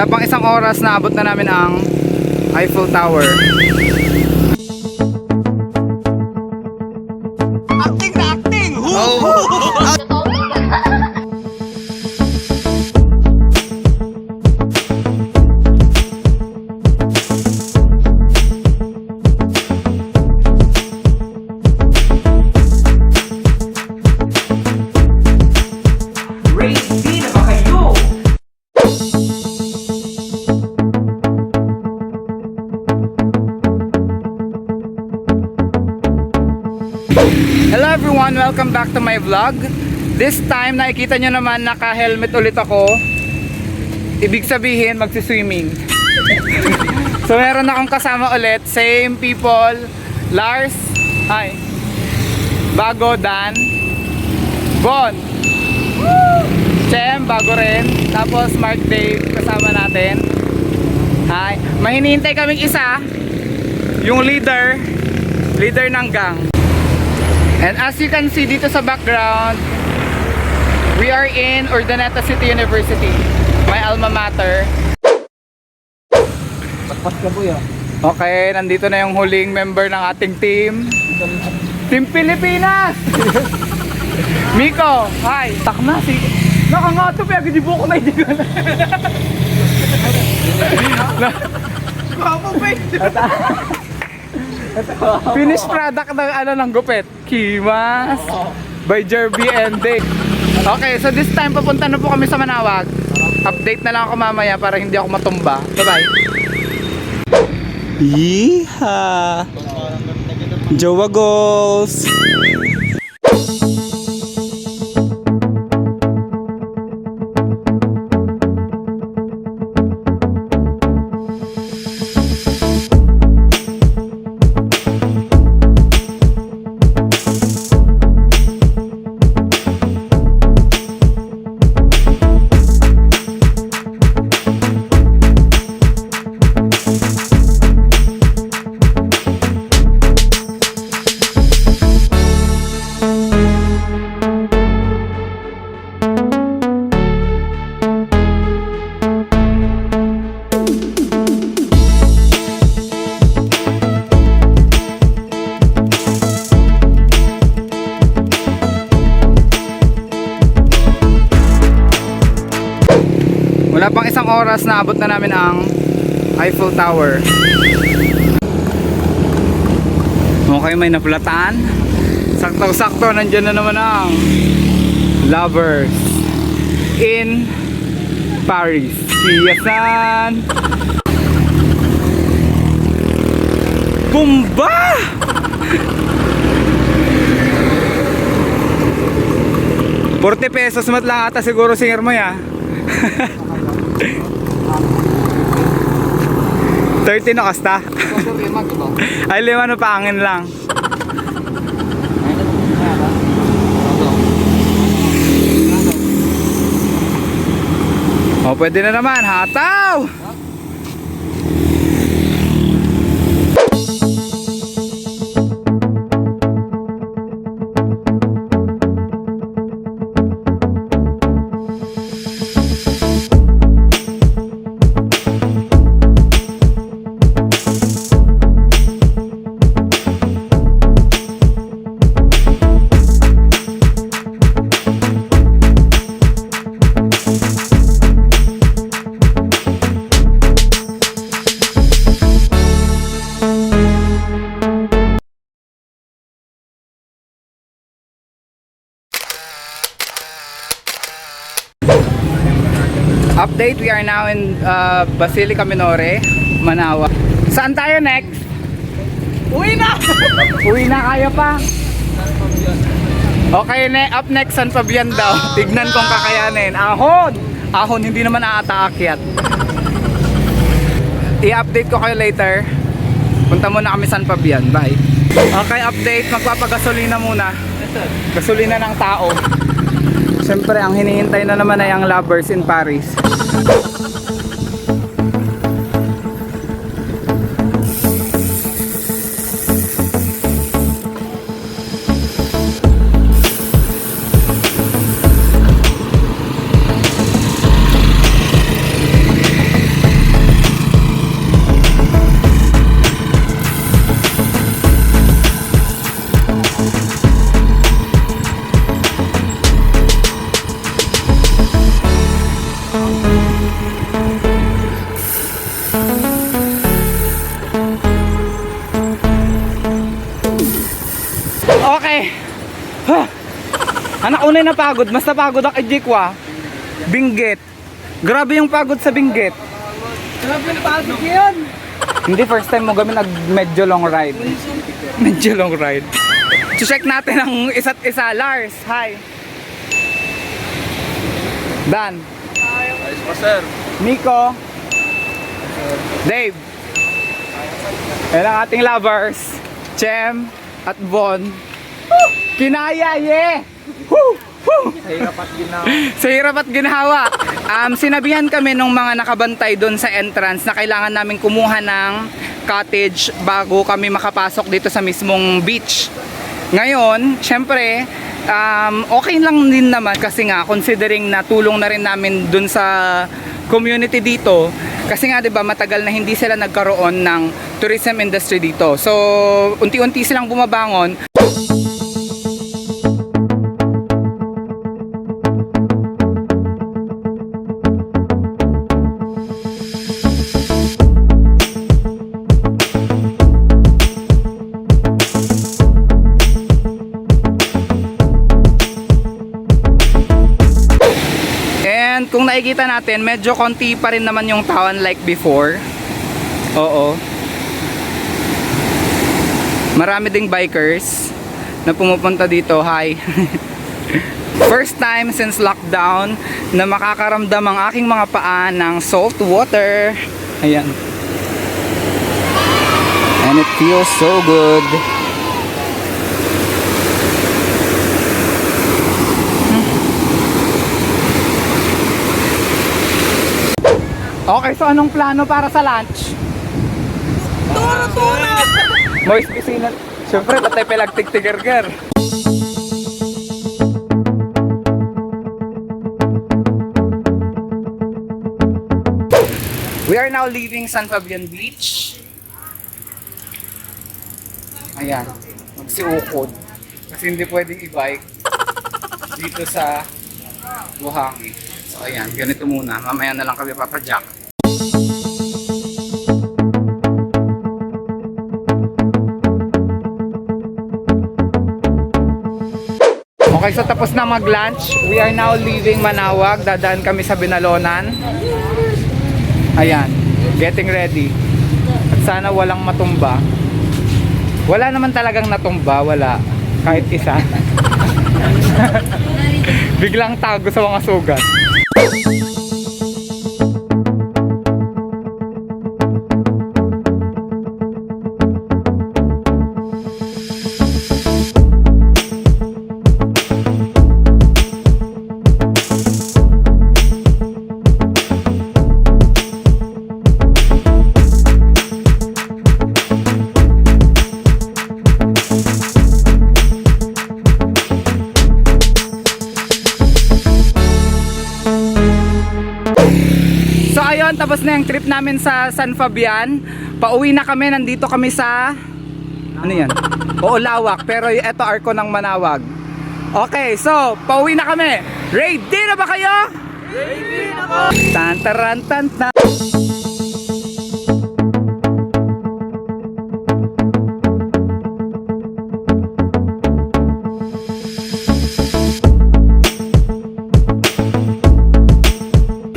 Wala pang isang oras na abot na namin ang Eiffel Tower. Welcome back to my vlog. This time, nakikita nyo naman naka-helmet ulit ako. Ibig sabihin, magsiswimming. so meron akong kasama ulit. Same people. Lars. Hi. Bago, Dan. Bon. Chem, bago rin. Tapos Mark Dave, kasama natin. Hi. May hinihintay kaming isa. Yung leader. Leader ng gang. And as you can see dito sa background, we are in Urdaneta City University, my alma mater. Pas ka po yan. Okay, nandito na yung huling member ng ating team. Team Pilipinas! Miko, hi! Takna si... Nakangato pa, hindi buko na hindi ko na. Guwapo pa Finished product ng ano ng gupit. Kimas. By Jerby and Dave. Okay, so this time papunta na po kami sa Manawag. Update na lang ako mamaya para hindi ako matumba. Bye-bye. Yeeha! Jowa goals! Oras na abot na namin ang Eiffel Tower. Okay, may naplatan. Sakto-sakto, nandyan na naman ang lovers in Paris. Kiyasan! Bumba! Forty pesos mat lang ata siguro singer mo ya. 30 na kasta. Ay lima na pangin lang. O pwede na naman, hataw! Update, we are now in uh, Basilica Minore, Manawa. Saan tayo next? Uwi na! Uwi na kaya pa. Okay, ne up next San Fabian daw. Tignan kung kakayanin. Ahon! Ahon, hindi naman aataakyat. I-update ko kayo later. Punta muna kami San Fabian. Bye. Okay, update. Magpapagasolina muna. Gasolina ng tao. Siyempre, ang hinihintay na naman ay ang lovers in Paris. Thank you. Anak unay na pagod, mas napagod ako kay Jikwa. Binggit. Grabe yung pagod sa binggit. Grabe na pasok yan. Hindi first time mo kami nag medyo long ride. Medyo long ride. So check natin ang isa't isa. Lars, hi. Dan, Ayos pa sir. Nico, Dave. Yan ang ating lovers. Chem at Von. Kinaya, yeah! Woo! Woo! Hirap at ginawa. Sa hirap at ginhawa. Um, sinabihan kami nung mga nakabantay doon sa entrance na kailangan namin kumuha ng cottage bago kami makapasok dito sa mismong beach. Ngayon, syempre, um, okay lang din naman kasi nga considering na tulong na rin namin doon sa community dito kasi nga 'di ba matagal na hindi sila nagkaroon ng tourism industry dito. So, unti-unti silang bumabangon. Nakikita natin, medyo konti pa rin naman yung tao like before. Oo. Marami ding bikers na pumupunta dito. Hi. First time since lockdown na makakaramdam ang aking mga paa ng salt water. Ayan. And it feels so good. Okay, so anong plano para sa lunch? Tuna, tuna! Moist piscina. Siyempre, patay pelagtig-tigerger. We are now leaving San Fabian Beach. Ayan, magsiukod. Kasi hindi pwedeng i-bike dito sa buhangin. So ayan, ganito muna. Mamaya na lang kami papajack. Okay, so tapos na mag-lunch. We are now leaving Manawag. Dadaan kami sa Binalonan. Ayan, getting ready. At sana walang matumba. Wala naman talagang natumba, wala. Kahit isa. Biglang tago sa mga sugat. Ayun, tapos na yung trip namin sa San Fabian. Pauwi na kami, nandito kami sa... Ano yan? Oo, lawak. Pero eto arko ng Manawag. Okay, so, pauwi na kami. Ready na ba kayo? Ready na po! Tan taran tan tan.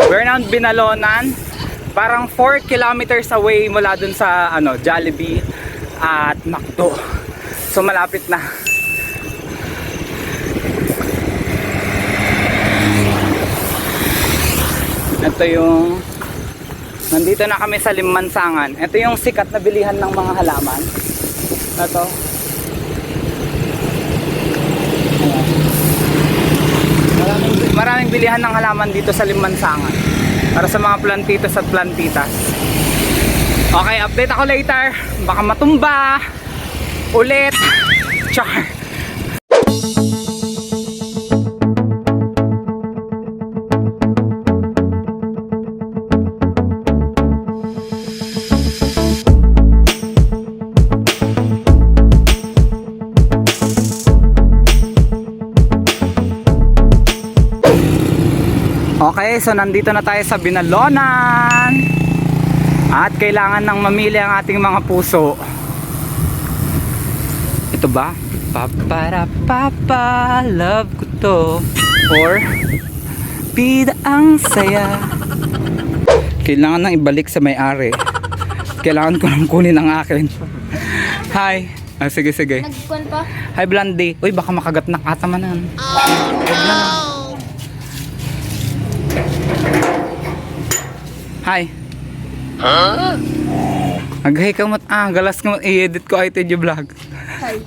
We're now in Binalonan. Parang 4 kilometers away mula dun sa ano, Jollibee at McDo. So malapit na. Ito yung Nandito na kami sa Limansangan. Ito yung sikat na bilihan ng mga halaman. Ito. Maraming, maraming bilihan ng halaman dito sa Limansangan. Para sa mga plantitas at plantitas. Okay, update ako later. Baka matumba. Ulit. Char. Okay, so nandito na tayo sa Binalonan. At kailangan nang mamili ang ating mga puso. Ito ba? Papara papa, love ko to or bida ang saya. Kailangan nang ibalik sa may-ari. Kailangan ko nang kunin ang akin. Hi. Ah, sige, sige. Nagkuhan pa? Hi, Blondie. Uy, baka makagat ng katamanan. Huwag na. Hi. Aghay ka mat ah, galas ka mat i-edit ko ay TJ vlog. Hi.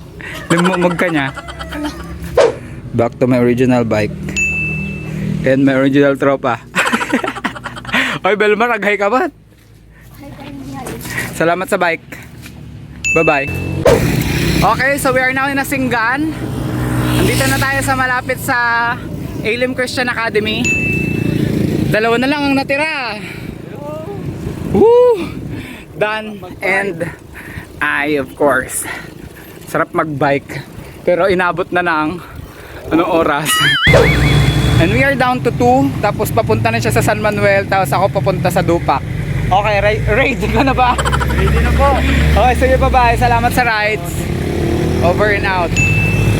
Lumumog ka niya. Back to my original bike. And my original tropa. Oy, Belmar, aghay ka hi. Salamat sa bike. Bye-bye. Okay, so we are now in Asinggan. Andito na tayo sa malapit sa Elim Christian Academy. Dalawa na lang ang natira. Done. And I, of course, sarap magbike. Pero inabot na ng anong oras. And we are down to 2. Tapos papunta na siya sa San Manuel. Tapos ako papunta sa Dupac. Okay, ra- ready ka na ba? Ready na po. Okay, sige bye-bye. Salamat sa rides. Over and out.